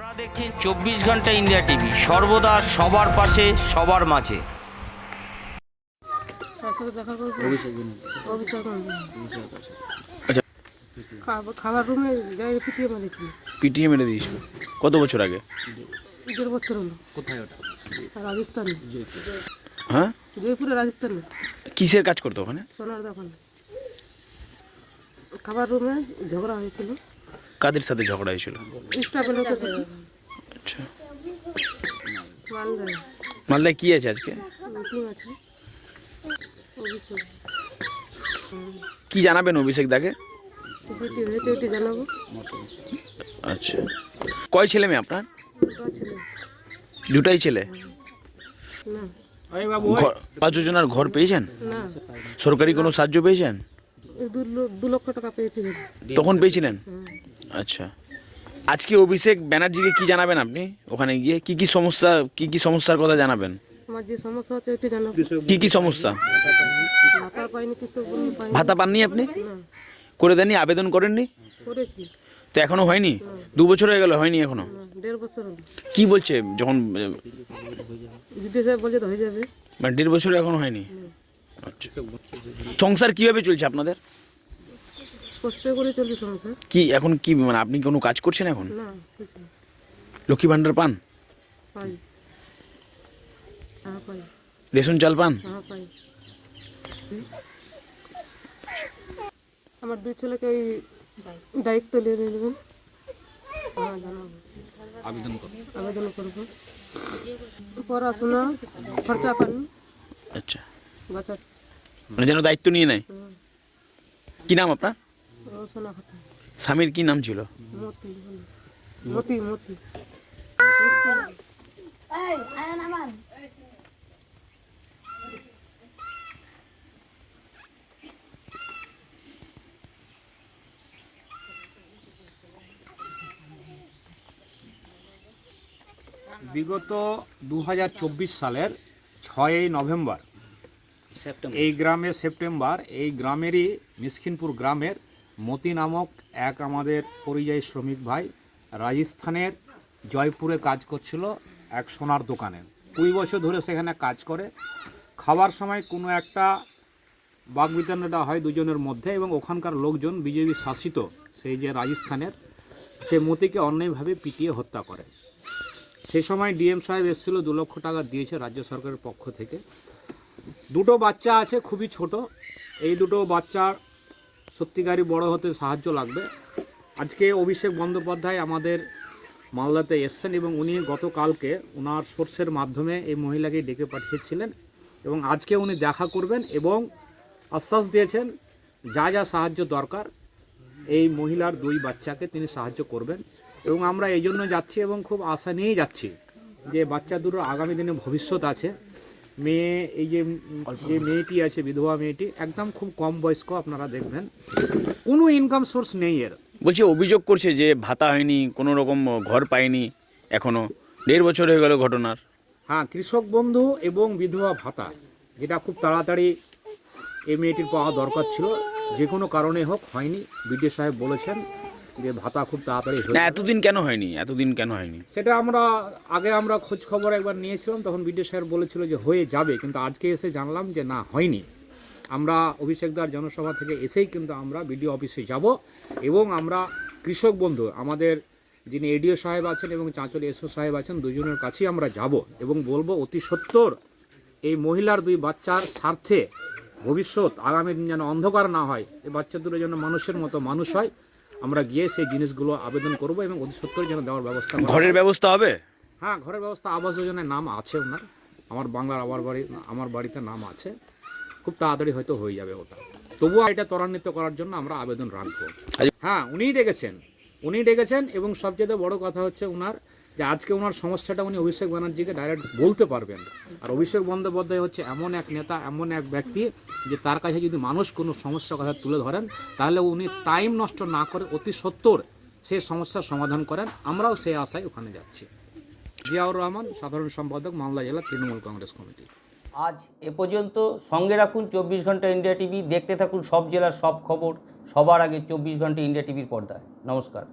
আপনারা দেখছেন চব্বিশ ঘণ্টা ইন্ডিয়া টিভি। সর্বদা সবার পাশে সবার মাঝে। তার সাথে দেখা করব আচ্ছা খাবার- খাবার রুমে যাই পিটিয়ে মারিছিল পিটিএ মেরে দিয়েছিল। কত বছর আগে? দেড় বছর হলো। কোথায় ওটা? রাজস্থানে। হ্যাঁ? জয়পুরে রাজস্থানে। কিসের কাজ করতো ওখানে? সোনার দোকানে। খাবার রুমে ঝগড়া হয়েছিল। কাদের সাথে ঝগড়া হয়েছিল? আচ্ছা মালদায় কি আছে আজকে? কি জানাবেন অভিষেক দাকে? আচ্ছা। কয় ছেলে মেয়ে আপনার? দুটাই ছেলে? ঘর পাঁচ যোজনার ঘর পেয়েছেন? সরকারি কোনো সাহায্য পেয়েছেন? দু লক্ষ টাকা পেয়েছিলেন। তখন পেয়েছিলেন। আচ্ছা। আজকে অভিষেক ব্যানার্জিকে কি জানাবেন আপনি ওখানে গিয়ে? কি কি সমস্যা কি কি সমস্যার কথা জানাবেন? আমার যে সমস্যা আছে ওইটি জানাব কি কি সমস্যা? ভাতা পাইনি কিছু পাইনি। ভাতা পাননি আপনি? করে দেননি আবেদন করেননি? করেছি। তো এখনও হয়নি? দু বছর হয়ে গেল হয়নি এখনও? দেড় বছর কি বলছে যখন বিদ্যুৎ সাহেব বলছে তো হয়ে যাবে। মানে দেড় বছর এখনও হয়নি? আচ্ছা। সংসার কীভাবে চলছে আপনাদের? কষ্ট করে চলছে সংসার। কি এখন কি মানে আপনি কোনো কাজ করছেন এখন? না কিছু না। লক্ষ্মী ভাণ্ডার পান? পাই। হ্যাঁ পাই। রেশন চাল পান? হ্যাঁ পাই। হুম। আমার দুই ছেলেকে এই দায়িত্ব নিয়ে নেবেন। হ্যাঁ জানাব আবেদন করো। আবেদন করব। পড়াশোনা খরচা পানি। আচ্ছা। বাচ্চা মানে যেন দায়িত্ব নিয়ে নেয়। কি নাম আপনার? রোশনা খাতা স্বামীর কি নাম ছিল? মতি মতি। মতি বিগত দু হাজার চব্বিশ সালের ছয়ই নভেম্বর এই গ্রামে সেপ্টেম্বর এই গ্রামেরই মিসকিনপুর গ্রামের মতি নামক এক আমাদের পরিযায়ী শ্রমিক ভাই রাজস্থানের জয়পুরে কাজ করছিল এক সোনার দোকানে। কুড়ি বছর ধরে সেখানে কাজ করে। খাবার সময় কোনো একটা বাগবিতণ্ডটা হয় দুজনের মধ্যে এবং ওখানকার লোকজন বিজেপি শাসিত সেই যে রাজস্থানের, সে মতিকে অন্যায়ভাবে পিটিয়ে হত্যা করে। সেই সময় ডিএম সাহেব এসেছিল, দু লক্ষ টাকা দিয়েছে রাজ্য সরকারের পক্ষ থেকে। দুটো বাচ্চা আছে, খুবই ছোট। এই দুটো বাচ্চার সত্যিকারই বড় হতে সাহায্য লাগবে। আজকে অভিষেক বন্দ্যোপাধ্যায় আমাদের মালদাতে এসছেন এবং উনি গতকালকে ওনার সোর্সের মাধ্যমে এই মহিলাকে ডেকে পাঠিয়েছিলেন এবং আজকে উনি দেখা করবেন এবং আশ্বাস দিয়েছেন যা যা সাহায্য দরকার, এই মহিলার দুই বাচ্চাকে তিনি সাহায্য করবেন এবং আমরা এই জন্য যাচ্ছি এবং খুব আশা নিয়েই যাচ্ছি যে বাচ্চা দুটোর আগামী দিনে ভবিষ্যৎ আছে। মেয়ে এই যে যে মেয়েটি আছে বিধবা মেয়েটি একদম খুব কম বয়স্ক আপনারা দেখবেন। কোনো ইনকাম সোর্স নেই এর। বলছি অভিযোগ করছে যে ভাতা হয়নি কোনো রকম ঘর পায়নি এখনও। দেড় বছর হয়ে গেল ঘটনার। হ্যাঁ কৃষক বন্ধু এবং বিধবা ভাতা যেটা খুব তাড়াতাড়ি এই মেয়েটির পাওয়া দরকার ছিল। যে কোনো কারণে হোক হয়নি বিডিও সাহেব বলেছেন। যে ভাতা খুব তাড়াতাড়ি না এতদিন কেন হয়নি? এতদিন কেন হয়নি? সেটা আমরা আগে আমরা খোঁজ খবর একবার নিয়েছিলাম তখন বিডিও স্যার বলেছিল যে হয়ে যাবে কিন্তু আজকে এসে জানলাম যে না হয়নি। আমরা অভিষেকদার জনসভা থেকে এসেই কিন্তু আমরা বিডিও অফিসে যাব এবং আমরা কৃষক বন্ধু আমাদের যিনি এডিও সাহেব আছেন এবং চাঁচল এসও সাহেব আছেন দুজনের কাছেই আমরা যাব এবং বলব অতি সত্তর এই মহিলার দুই বাচ্চার স্বার্থে ভবিষ্যৎ আগামী দিন যেন অন্ধকার না হয় এই বাচ্চা দুটো যেন মানুষের মতো মানুষ হয়। আমরা গিয়ে সেই জিনিসগুলো আবেদন করব এবং অতি সত্তর যেন দেওয়ার ব্যবস্থা ঘরের ব্যবস্থা হবে? হ্যাঁ ঘরের ব্যবস্থা আবাস যোজনায় নাম আছে ওনার। আমার বাংলার আমার বাড়ি আমার বাড়িতে নাম আছে। খুব তাড়াতাড়ি হয়তো হয়ে যাবে ওটা। তবুও এটা ত্বরান্বিত করার জন্য আমরা আবেদন রাখব। হ্যাঁ উনিই ডেকেছেন। উনি ডেকেছেন এবং সবচেয়ে বড় কথা হচ্ছে ওনার যে আজকে ওনার সমস্যাটা উনি অভিষেক ব্যানার্জিকে ডাইরেক্ট বলতে পারবেন। আর অভিষেক বন্দ্যোপাধ্যায় হচ্ছে এমন এক নেতা, এমন এক ব্যক্তি যে তার কাছে যদি মানুষ কোনো সমস্যার কথা তুলে ধরেন, তাহলে উনি টাইম নষ্ট না করে অতি সত্তর সেই সমস্যার সমাধান করেন। আমরাও সেই আশায় ওখানে যাচ্ছি। জিয়াউর রহমান, সাধারণ সম্পাদক, মালদা জেলা তৃণমূল কংগ্রেস কমিটি। আজ এ পর্যন্ত সঙ্গে রাখুন চব্বিশ ঘণ্টা ইন্ডিয়া টিভি, দেখতে থাকুন সব জেলার সব খবর, সবার আগে চব্বিশ ঘণ্টা ইন্ডিয়া টিভির পর্দায়। নমস্কার।